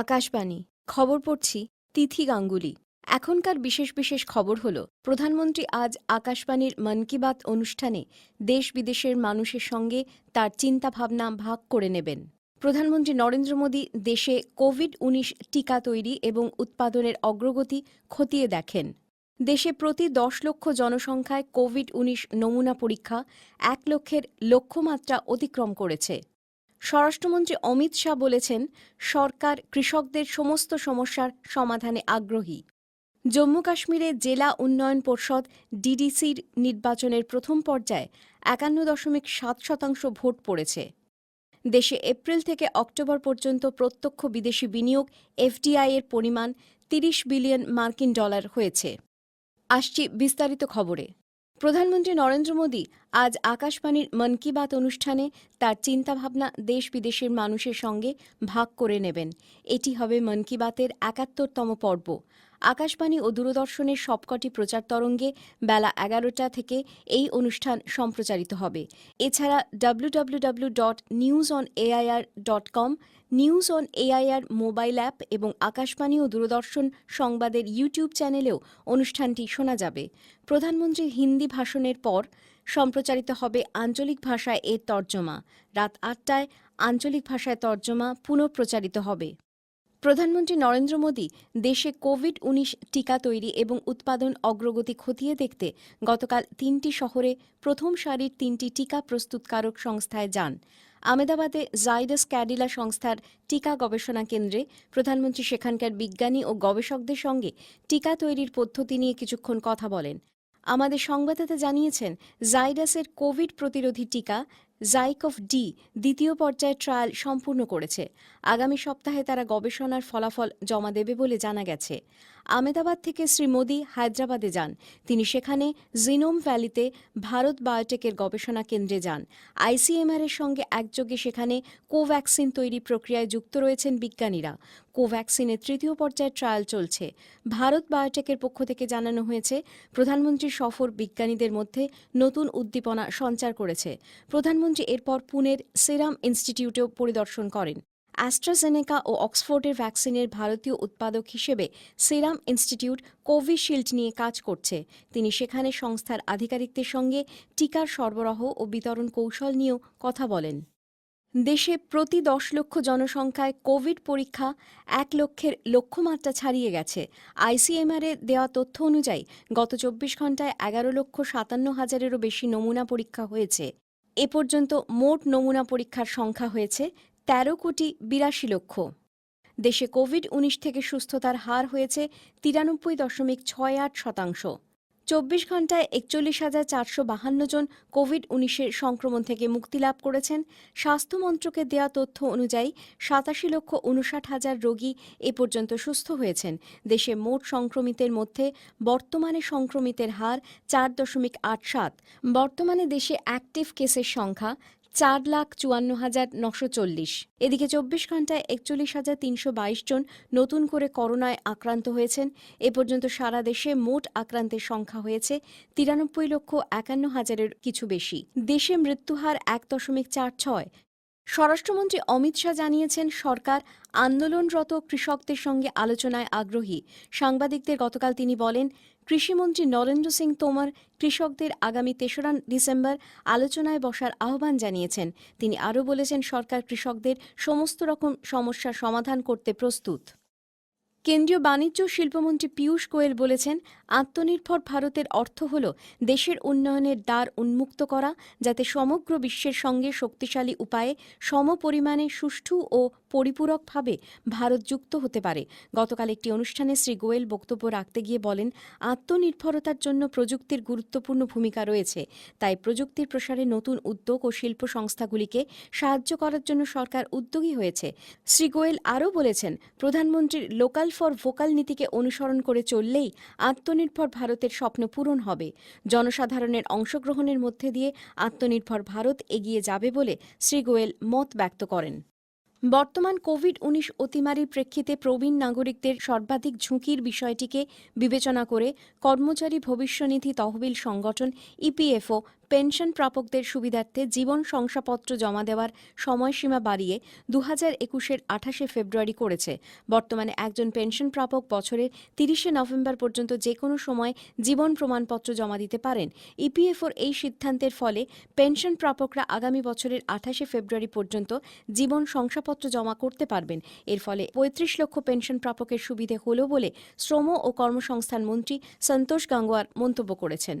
আকাশবাণী। খবর পড়ছি তিথি গাঙ্গুলি। এখনকার বিশেষ বিশেষ খবর হল, প্রধানমন্ত্রী আজ আকাশবাণীর মন কি বাত অনুষ্ঠানে দেশ বিদেশের মানুষের সঙ্গে তার চিন্তাভাবনা ভাগ করে নেবেন। প্রধানমন্ত্রী নরেন্দ্র মোদী দেশে কোভিড উনিশ টিকা তৈরি এবং উৎপাদনের অগ্রগতি খতিয়ে দেখেন। দেশে প্রতি দশ লক্ষ জনসংখ্যায় কোভিড উনিশ নমুনা পরীক্ষা এক লক্ষের লক্ষ্যমাত্রা অতিক্রম করেছে। স্বরাষ্ট্রমন্ত্রী অমিত শাহ বলেছেন, সরকার কৃষকদের সমস্ত সমস্যার সমাধানে আগ্রহী। জম্মু কাশ্মীরে জেলা উন্নয়ন পর্ষদ ডিডিসির নির্বাচনের প্রথম পর্যায়ে একান্ন দশমিক সাত শতাংশ ভোট পড়েছে। দেশে এপ্রিল থেকে অক্টোবর পর্যন্ত প্রত্যক্ষ বিদেশি বিনিয়োগ এফডিআই এর পরিমাণ তিরিশ বিলিয়ন মার্কিন ডলার হয়েছে। আসছি বিস্তারিত খবরে। প্রধানমন্ত্রী নরেন্দ্র মোদী আজ আকাশবাণীর মন কি বাত অনুষ্ঠানে তার চিন্তাভাবনা দেশ বিদেশের মানুষের সঙ্গে ভাগ করে নেবেন। এটি হবে মন কি বাতের একাত্তরতম পর্ব। আকাশবাণী ও দূরদর্শনের সবকটি প্রচার তরঙ্গে বেলা এগারোটা থেকে এই অনুষ্ঠান সম্প্রচারিত হবে। এছাড়া W W W dot news on AIR dot com news on AIR mobile app এবং আকাশবাণী ও দূরদর্শন সংবাদের ইউটিউব চ্যানেলেও অনুষ্ঠানটি শোনা যাবে। প্রধানমন্ত্রীর হিন্দি ভাষণের পর সম্প্রচারিত হবে আঞ্চলিক ভাষায় এর তর্জমা। রাত আটটায় আঞ্চলিক ভাষায় তর্জমা পুনঃপ্রচারিত হবে। প্রধানমন্ত্রী নরেন্দ্র মোদী দেশে কোভিড উনিশ টিকা তৈরি এবং উৎপাদন অগ্রগতি খতিয়ে দেখতে গতকাল তিনটি শহরে প্রথম সারির তিনটি টিকা প্রস্তুতকারক সংস্থায় যান। আমেদাবাদে জাইডাস ক্যাডিলা সংস্থার টিকা গবেষণা কেন্দ্রে প্রধানমন্ত্রী সেখানকার বিজ্ঞানী ও গবেষকদের সঙ্গে টিকা তৈরির পদ্ধতি নিয়ে কিছুক্ষণ কথা বলেন। আমাদের সংবাদদাতা জানিয়েছেন, জাইডাসের কোভিড প্রতিরোধী টিকা জাইকফ ডি দ্বিতীয় পর্যায়ের ট্রায়াল সম্পূর্ণ করেছে। আগামী সপ্তাহে তারা গবেষণার ফলাফল জমা দেবে বলে জানা গেছে। আমেদাবাদ থেকে শ্রী মোদী হায়দ্রাবাদে যান। তিনি সেখানে জিনোম ভ্যালিতে ভারত বায়োটেকের গবেষণা কেন্দ্রে যান। আইসিএমআর এর সঙ্গে একযোগে সেখানে কোভ্যাক্সিন তৈরি প্রক্রিয়ায় যুক্ত রয়েছেন বিজ্ঞানীরা। কোভ্যাক্সিনের তৃতীয় পর্যায়ের ট্রায়াল চলছে। ভারত বায়োটেকের পক্ষ থেকে জানানো হয়েছে প্রধানমন্ত্রীর সফর বিজ্ঞানীদের মধ্যে নতুন উদ্দীপনা সঞ্চার করেছে। প্রধানমন্ত্রী এরপর পুনের সেরাম ইনস্টিটিউটেও পরিদর্শন করেন। অ্যাস্ট্রাজেনেকা ও অক্সফোর্ডের ভ্যাকসিনের ভারতীয় উৎপাদক হিসেবে সিরাম ইনস্টিটিউট কোভিশিল্ড নিয়ে কাজ করছে। তিনি সেখানে সংস্থার আধিকারিকদের সঙ্গে টিকার সরবরাহ ও বিতরণ কৌশল নিয়েও কথা বলেন। দেশে প্রতি দশ লক্ষ জনসংখ্যায় কোভিড পরীক্ষা এক লক্ষের লক্ষ্যমাত্রা ছাড়িয়ে গেছে। আইসিএমআর দেওয়া তথ্য অনুযায়ী গত চব্বিশ ঘন্টায় এগারো লক্ষ সাতান্ন হাজারেরও বেশি নমুনা পরীক্ষা হয়েছে। এ পর্যন্ত মোট নমুনা পরীক্ষার সংখ্যা হয়েছে তেরো কোটি বিরাশি লক্ষ। দেশে কোভিড উনিশ থেকে সুস্থতার হার হয়েছে তিরানব্বই দশমিক ছয় আট শতাংশ। চব্বিশ ঘন্টায় একচল্লিশ হাজার চারশো বাহান্ন জন কোভিড উনিশের সংক্রমণ থেকে মুক্তি লাভ করেছেন। স্বাস্থ্য দেওয়া তথ্য অনুযায়ী সাতাশি লক্ষ উনষাট হাজার রোগী এ পর্যন্ত সুস্থ হয়েছেন। দেশে মোট সংক্রমিতের মধ্যে বর্তমানে সংক্রমিতের হার চার দশমিক আট সাত। বর্তমানে দেশে অ্যাক্টিভ কেসের সংখ্যা চার লাখ চুয়ান্ন হাজার নশো চল্লিশ। এদিকে চব্বিশ ঘন্টায় একচল্লিশ হাজার তিনশো বাইশ জন নতুন করে করোনায় আক্রান্ত হয়েছেন। এ পর্যন্ত সারা দেশে মোট আক্রান্তের সংখ্যা হয়েছে তিরানব্বই লক্ষ একান্ন হাজারের কিছু বেশি। দেশে মৃত্যুহার এক দশমিক চার ছয়। স্বরাষ্ট্রমন্ত্রী অমিত শাহ জানিয়েছেন, সরকার আন্দোলনরত কৃষকদের সঙ্গে আলোচনায় আগ্রহী। সাংবাদিকদের গতকাল তিনি বলেন কৃষিমন্ত্রী নরেন্দ্র সিং তোমর কৃষকদের আগামী তেসরা ডিসেম্বর আলোচনায় বসার আহ্বান জানিয়েছেন। তিনি আরও বলেছেন, সরকার কৃষকদের সমস্ত রকম সমস্যার সমাধান করতে প্রস্তুত। কেন্দ্রীয় বাণিজ্য শিল্পমন্ত্রী পীয়ূষ গোয়েল বলেছেন, আত্মনির্ভর ভারতের অর্থ হল দেশের উন্নয়নের দ্বার উন্মুক্ত করা, যাতে সমগ্র বিশ্বের সঙ্গে শক্তিশালী উপায়ে সমপরিমাণে সুষ্ঠু ও পরিপূরকভাবে ভারত যুক্ত হতে পারে। গতকাল একটি অনুষ্ঠানে শ্রী গোয়েল বক্তব্য রাখতে গিয়ে বলেন, আত্মনির্ভরতার জন্য প্রযুক্তির গুরুত্বপূর্ণ ভূমিকা রয়েছে। তাই প্রযুক্তির প্রসারে নতুন উদ্যোগ ও শিল্প সংস্থাগুলিকে সাহায্য করার জন্য সরকার উদ্যোগী হয়েছে। শ্রী গোয়েল আরও বলেছেন, প্রধানমন্ত্রীর লোকাল ফর ভোকাল নীতিকে অনুসরণ করে চললেই আত্মনির্ভর ভারতের স্বপ্ন পূরণ হবে। জনসাধারণের অংশগ্রহণের মধ্যে দিয়ে আত্মনির্ভর ভারত এগিয়ে যাবে বলে শ্রী গোয়েল মত ব্যক্ত করেন। বর্তমান কোভিড উনিশ অতিমারির প্রেক্ষিতে প্রবীণ নাগরিকদের সর্বাধিক ঝুঁকির বিষয়টিকে বিবেচনা করে কর্মচারী ভবিষ্যনিধি তহবিল সংগঠন ইপিএফও পেনশন প্রাপকদের সুবিধার্থে জীবন শংসাপত্র জমা দেওয়ার সময়সীমা বাড়িয়ে দু হাজার একুশের আঠাশে ফেব্রুয়ারি করেছে। বর্তমানে একজন পেনশন প্রাপক বছরের তিরিশে নভেম্বর পর্যন্ত যে কোনো সময় জীবন প্রমাণপত্র জমা দিতে পারেন। ইপিএফওর এই সিদ্ধান্তের ফলে পেনশন প্রাপকরা আগামী বছরের আঠাশে ফেব্রুয়ারি পর্যন্ত জীবন শংসাপত্র জমা করতে পারবেন। এর ফলে পঁয়ত্রিশ লক্ষ পেনশন প্রাপকের সুবিধে হল বলে শ্রম ও কর্মসংস্থান মন্ত্রী সন্তোষ গাঙ্গোয়ার মন্তব্য করেছেন।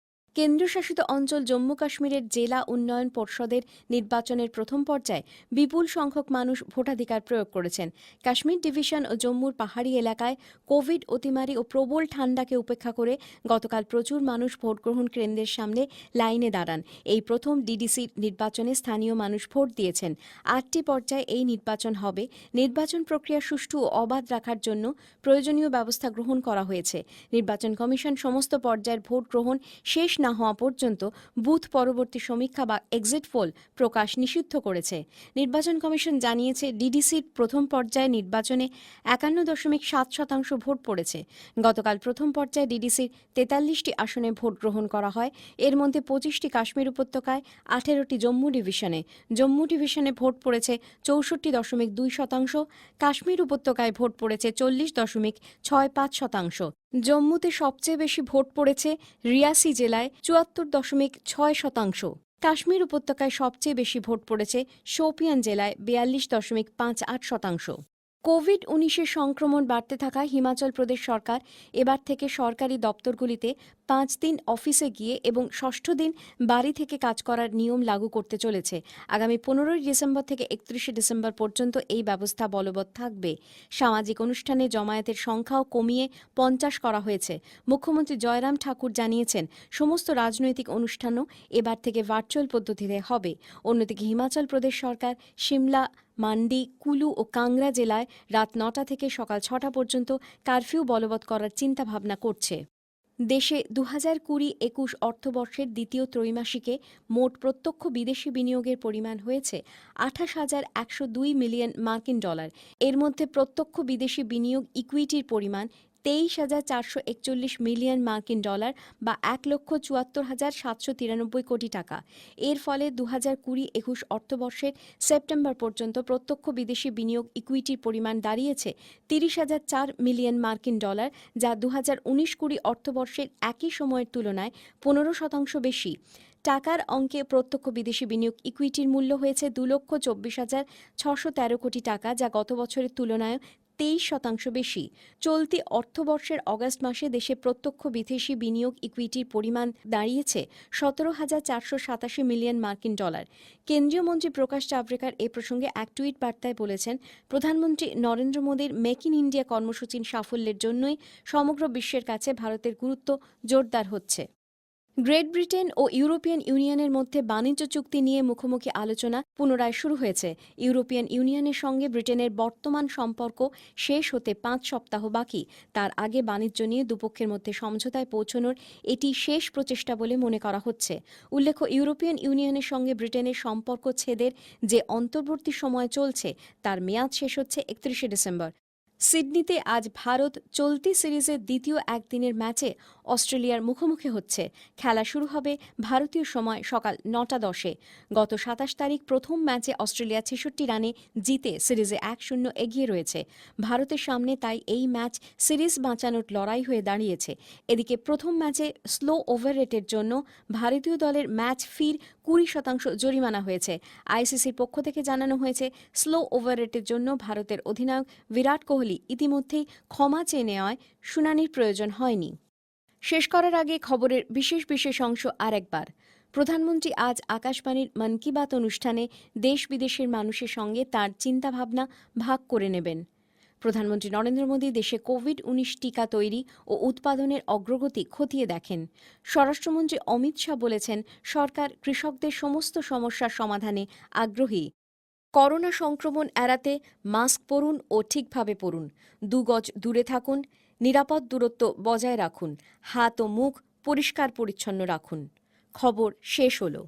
কেন্দ্রশাসিত অঞ্চল জম্মু কাশ্মীরের জেলা উন্নয়ন পর্ষদের নির্বাচনের প্রথম পর্যায়ে বিপুল সংখ্যক মানুষ ভোটাধিকার প্রয়োগ করেছেন। কাশ্মীর ডিভিশন ও জম্মুর পাহাড়ি এলাকায় কোভিড অতিমারি ও প্রবল ঠান্ডাকে উপেক্ষা করে গতকাল প্রচুর মানুষ ভোটগ্রহণ কেন্দ্রের সামনে লাইনে দাঁড়ান। এই প্রথম ডিডিসি নির্বাচনে স্থানীয় মানুষ ভোট দিয়েছেন। আটটি পর্যায়ে এই নির্বাচন হবে। নির্বাচন প্রক্রিয়া সুষ্ঠু ও অবাধ রাখার জন্য প্রয়োজনীয় ব্যবস্থা গ্রহণ করা হয়েছে। নির্বাচন কমিশন সমস্ত পর্যায়ের ভোট গ্রহণ শেষ না হওয়া পর্যন্ত বুথ পরবর্তী সমীক্ষা বা এক্সিট পোল প্রকাশ নিষিদ্ধ করেছে। নির্বাচন কমিশন জানিয়েছে ডিডিসির প্রথম পর্যায়ে নির্বাচনে একান্ন দশমিক সাত শতাংশ ভোট পড়েছে। গতকাল প্রথম পর্যায়ে ডিডিসির তেতাল্লিশটি আসনে ভোট গ্রহণ করা হয়। এর মধ্যে পঁচিশটি কাশ্মীর উপত্যকায়, আঠেরোটি জম্মু ডিভিশনে। জম্মু ডিভিশনে ভোট পড়েছে চৌষট্টি দশমিক দুই শতাংশ, কাশ্মীর উপত্যকায় ভোট পড়েছে চল্লিশ দশমিক ছয় পাঁচ শতাংশ। জম্মুতে সবচেয়ে বেশি ভোট পড়েছে রিয়াসি জেলায় চুয়াত্তর দশমিক ছয় শতাংশ। কাশ্মীর উপত্যকায় সবচেয়ে বেশি ভোট পড়েছে শোপিয়ান জেলায় বিয়াল্লিশ দশমিক পাঁচ আট শতাংশ। কোভিড উনিশের সংক্রমণ বাড়তে থাকা হিমাচল প্রদেশ সরকার এবার থেকে সরকারি দপ্তরগুলিতে পাঁচ দিন অফিসে গিয়ে এবং ষষ্ঠ দিন বাড়ি থেকে কাজ করার নিয়ম লাগু করতে চলেছে। আগামী পনেরোই ডিসেম্বর থেকে একত্রিশে ডিসেম্বর পর্যন্ত এই ব্যবস্থা বলবৎ থাকবে। সামাজিক অনুষ্ঠানে জমায়েতের সংখ্যাও কমিয়ে পঞ্চাশ করা হয়েছে। মুখ্যমন্ত্রী জয়রাম ঠাকুর জানিয়েছেন, সমস্ত রাজনৈতিক অনুষ্ঠানও এবার থেকে ভার্চুয়াল পদ্ধতিতে হবে। অন্যদিকে হিমাচল প্রদেশ সরকার, সিমলা মান্ডি, কুলু ও কাংরা জেলায় রাত নটা থেকে সকাল ছটা পর্যন্ত কারফিউ বলবৎ করার চিন্তাভাবনা করছে। দেশে দু হাজার কুড়ি একুশ অর্থবর্ষের দ্বিতীয় ত্রৈমাসিকে মোট প্রত্যক্ষ বিদেশি বিনিয়োগের পরিমাণ হয়েছে আঠাশ হাজার একশো দুই মিলিয়ন মার্কিন ডলার। এর মধ্যে প্রত্যক্ষ বিদেশি বিনিয়োগ ইকুইটির পরিমাণ তেইশ হাজার চারশো একচল্লিশ মিলিয়ন মার্কিন ডলার বা এক লক্ষ চুয়াত্তর হাজার সাতশো তিরানব্বই কোটি টাকা। এর ফলে দু হাজার কুড়ি একুশ অর্থবর্ষের সেপ্টেম্বর পর্যন্ত প্রত্যক্ষ বিদেশি বিনিয়োগ ইকুইটির পরিমাণ দাঁড়িয়েছে তিরিশ হাজার চার মিলিয়ন মার্কিন ডলার, যা দু হাজার উনিশ কুড়ি অর্থবর্ষের একই সময়ের তুলনায় পনেরো শতাংশ বেশি। টাকার অঙ্কে প্রত্যক্ষ বিদেশি বিনিয়োগ ইকুইটির মূল্য হয়েছে দু লক্ষ চব্বিশ হাজার ছশো তেরো কোটি টাকা, যা গত বছরের তুলনায় তেইশ শতাংশ বেশি। চলতি অর্থবর্ষের অগস্ট মাসে দেশে প্রত্যক্ষ বিদেশি বিনিয়োগ ইকুইটির পরিমাণ দাঁড়িয়েছে সতেরো হাজার চারশো সাতাশি মিলিয়ন মার্কিন ডলার। কেন্দ্রীয় মন্ত্রী প্রকাশ জাভড়েকর এ প্রসঙ্গে এক টুইট বার্তায় বলেছেন, প্রধানমন্ত্রী নরেন্দ্র মোদীর মেক ইন ইন্ডিয়া কর্মসূচির সাফল্যের জন্যই সমগ্র বিশ্বের কাছে ভারতের গুরুত্ব জোরদার হচ্ছে। গ্রেট ব্রিটেন ও ইউরোপিয়ান ইউনিয়নের মধ্যে বাণিজ্য চুক্তি নিয়ে মুখোমুখি আলোচনা পুনরায় শুরু হয়েছে। ইউরোপিয়ান ইউনিয়নের সঙ্গে ব্রিটেনের বর্তমান সম্পর্ক শেষ হতে পাঁচ সপ্তাহ বাকি। তার আগে বাণিজ্য নিয়ে দুপক্ষের মধ্যে সমঝোতায় পৌঁছনোর এটি শেষ প্রচেষ্টা বলে মনে করা হচ্ছে। উল্লেখ্য, ইউরোপিয়ান ইউনিয়নের সঙ্গে ব্রিটেনের সম্পর্ক ছেদের যে অন্তর্বর্তী সময় চলছে, তার মেয়াদ শেষ হচ্ছে একত্রিশে ডিসেম্বর। সিডনিতে আজ ভারত চলতি সিরিজের দ্বিতীয় একদিনের ম্যাচে অস্ট্রেলিয়ার মুখোমুখি হচ্ছে। খেলা শুরু হবে ভারতীয় সময় সকাল নটা দশে। গত সাতাশ তারিখ প্রথম ম্যাচে অস্ট্রেলিয়া ছেষট্টি রানে জিতে সিরিজে এক শূন্য এগিয়ে রয়েছে। ভারতের সামনে তাই এই ম্যাচ সিরিজ বাঁচানোর লড়াই হয়ে দাঁড়িয়েছে। এদিকে প্রথম ম্যাচে স্লো ওভার রেটের জন্য ভারতীয় দলের ম্যাচ ফির কুড়ি শতাংশ জরিমানা হয়েছে। আইসিসির পক্ষ থেকে জানানো হয়েছে, স্লো ওভার রেটের জন্য ভারতের অধিনায়ক বিরাট কোহলি ইতিমধ্যেই ক্ষমা চেয়ে নেওয়ায় শুনানির প্রয়োজন হয়নি। শেষ করার আগে খবরের বিশেষ বিশেষ অংশ আরেকবার। প্রধানমন্ত্রী আজ আকাশবাণীর মন কি বাত অনুষ্ঠানে দেশ বিদেশের মানুষের সঙ্গে তার চিন্তাভাবনা ভাগ করে নেবেন। প্রধানমন্ত্রী নরেন্দ্র মোদী দেশে কোভিড উনিশ টিকা তৈরি ও উৎপাদনের অগ্রগতি খতিয়ে দেখেন। স্বরাষ্ট্রমন্ত্রী অমিত শাহ বলেছেন, সরকার কৃষকদের সমস্ত সমস্যার সমাধানে আগ্রহী। করোনা সংক্রমণ এড়াতে মাস্ক পরুন ও ঠিকভাবে পরুন। দু গজ দূরে থাকুন, নিরাপদ দূরত্ব বজায় রাখুন, হাত ও মুখ পরিষ্কার পরিচ্ছন্ন রাখুন। খবর শেষ হলো।